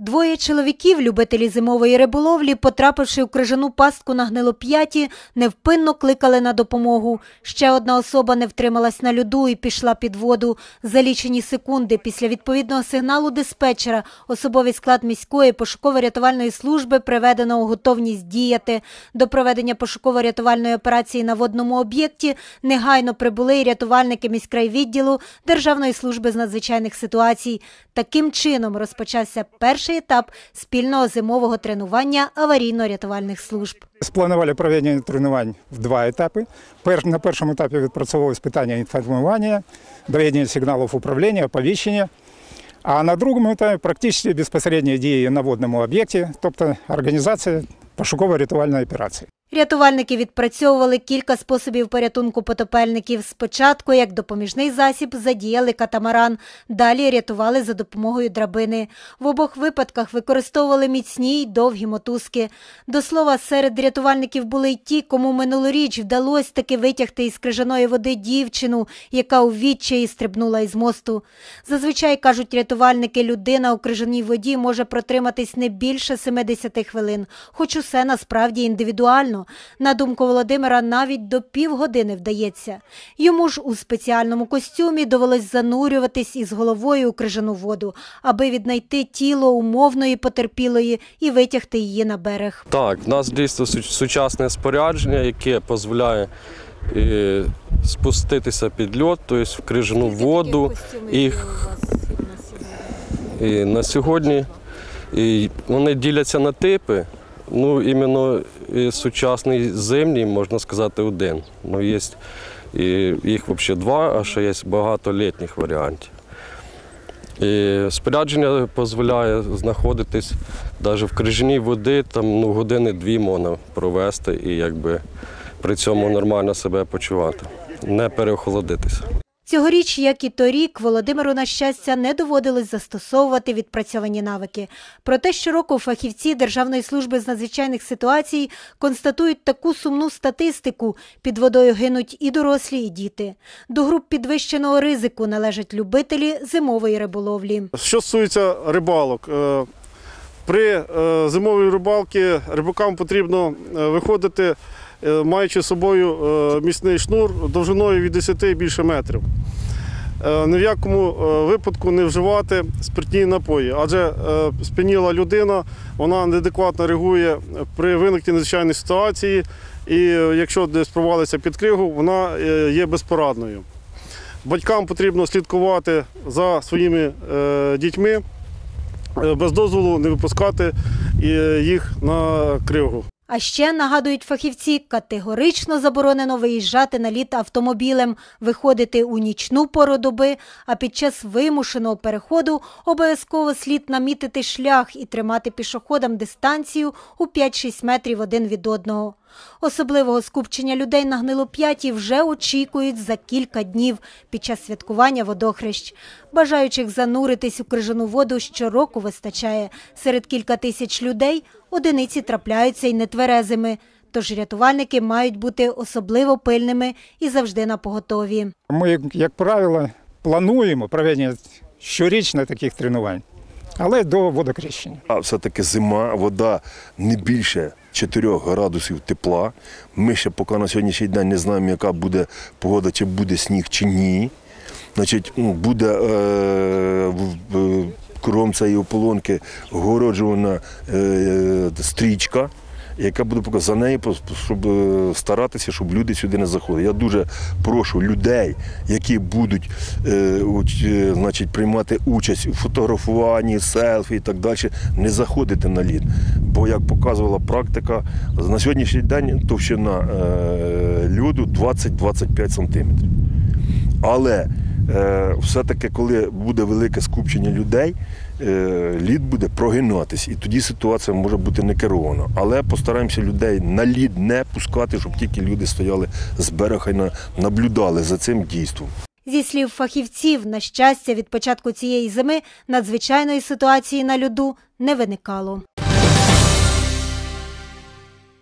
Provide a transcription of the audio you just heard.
Двоє чоловіків, любителі зимової риболовлі, потрапивши у крижану пастку на гнилоп'яті, невпинно кликали на допомогу. Ще одна особа не втрималась на льоду і пішла під воду. За лічені секунди після відповідного сигналу диспетчера особовий склад міської пошуково-рятувальної служби приведено у готовність діяти. До проведення пошуково-рятувальної операції на водному об'єкті негайно прибули і рятувальники міськрайвідділу Державної служби з надзвичайних ситуацій. Таким чином розпочався перший етап спільного зимового тренування аварійно-рятувальних служб. Спланували проведення тренувань в два етапи. На першому етапі відпрацьовувалось питання інформування, доведення сигналів управління, оповіщення. А на другому етапі практично безпосередні дії на водному об'єкті, тобто організація пошуково-рятувальної операції. Рятувальники відпрацьовували кілька способів порятунку потопельників. Спочатку, як допоміжний засіб, задіяли катамаран, далі рятували за допомогою драбини. В обох випадках використовували міцні й довгі мотузки. До слова, серед рятувальників були й ті, кому минулоріч вдалося таки витягти із крижаної води дівчину, яка у відчаї стрибнула із мосту. Зазвичай, кажуть рятувальники, людина у крижаній воді може протриматись не більше 70 хвилин, хоч усе насправді індивідуально. На думку Володимира, навіть до півгодини вдається. Йому ж у спеціальному костюмі довелось занурюватись із головою у крижану воду, аби віднайти тіло умовної потерпілої і витягти її на берег. Так, в нас дійсно сучасне спорядження, яке дозволяє е, спуститися під льод, тобто в крижану воду. І на сьогодні і вони діляться на типи. Ну, іменно сучасний зимній, можна сказати, один. Ну, є і їх взагалі два, а ще є багато літніх варіантів. І спорядження дозволяє знаходитись навіть в крижаній води, там ну, години-дві можна провести і якби при цьому нормально себе почувати, не переохолодитися. Цьогоріч, як і торік, Володимиру, на щастя, не доводилось застосовувати відпрацьовані навики. Проте щороку фахівці Державної служби з надзвичайних ситуацій констатують таку сумну статистику. Під водою гинуть і дорослі, і діти. До груп підвищеного ризику належать любителі зимової риболовлі. Що стосується рибалок, е, при е, зимовій рибалці рибакам потрібно е, виходити, маючи з собою міцний шнур довжиною від 10 і більше метрів. Е, Ні в якому е, випадку не вживати спиртні напої, адже е, сп'яніла людина, вона неадекватно реагує при виникненні надзвичайної ситуації, і якщо десь провалиться під кригу, вона є безпорадною. Батькам потрібно слідкувати за своїми дітьми, без дозволу не випускати їх на кривгу. А ще нагадують фахівці, категорично заборонено виїжджати на лід автомобілем, виходити у нічну пору доби, а під час вимушеного переходу обов'язково слід намітити шлях і тримати пішоходам дистанцію у 5-6 метрів один від одного. Особливого скупчення людей на гнилоп'яті вже очікують за кілька днів під час святкування водохрещ. Бажаючих зануритись у крижану воду щороку вистачає. Серед кілька тисяч людей одиниці трапляються й нетверезими. Тож рятувальники мають бути особливо пильними і завжди на поготові. Ми, як правило, плануємо проведення щорічно таких тренувань, але до водокрещення. А все-таки зима, вода не більше 4 градусів тепла. Ми ще поки на сьогоднішній день не знаємо, яка буде погода, чи буде сніг, чи ні. Значить, ну, буде е, кругом цієї ополонки огороджувана е, стрічка. Яка буде показувати за нею, щоб е, старатися, щоб люди сюди не заходили. Я дуже прошу людей, які будуть е, е, значить, приймати участь у фотографуванні, селфі і так далі, не заходити на лід. Бо, як показувала практика, на сьогоднішній день товщина е, льоду 20-25 сантиметрів. Але все-таки, коли буде велике скупчення людей, лід буде прогинатись, і тоді ситуація може бути не керована. Але постараємося людей на лід не пускати, щоб тільки люди стояли з берега і на- наблюдали за цим дійством. Зі слів фахівців, на щастя, від початку цієї зими надзвичайної ситуації на льоду не виникало.